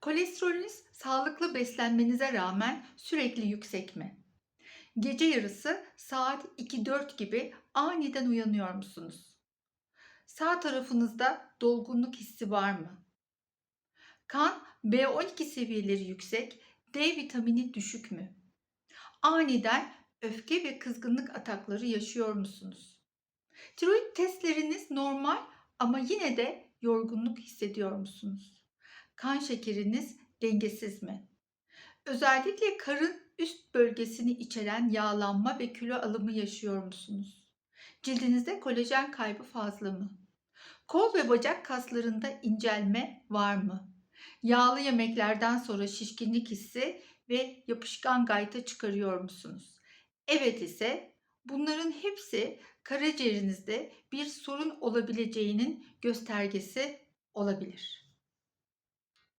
Kolesterolünüz sağlıklı beslenmenize rağmen sürekli yüksek mi? Gece yarısı saat 2-4 gibi aniden uyanıyor musunuz? Sağ tarafınızda dolgunluk hissi var mı? Kan B12 seviyeleri yüksek, D vitamini düşük mü? Aniden öfke ve kızgınlık atakları yaşıyor musunuz? Tiroid testleriniz normal ama yine de yorgunluk hissediyor musunuz? Kan şekeriniz dengesiz mi? Özellikle karın üst bölgesini içeren yağlanma ve kilo alımı yaşıyor musunuz? Cildinizde kolajen kaybı fazla mı? Kol ve bacak kaslarında incelme var mı? Yağlı yemeklerden sonra şişkinlik hissi ve yapışkan gayta çıkarıyor musunuz? Evet ise bunların hepsi karaciğerinizde bir sorun olabileceğinin göstergesi olabilir.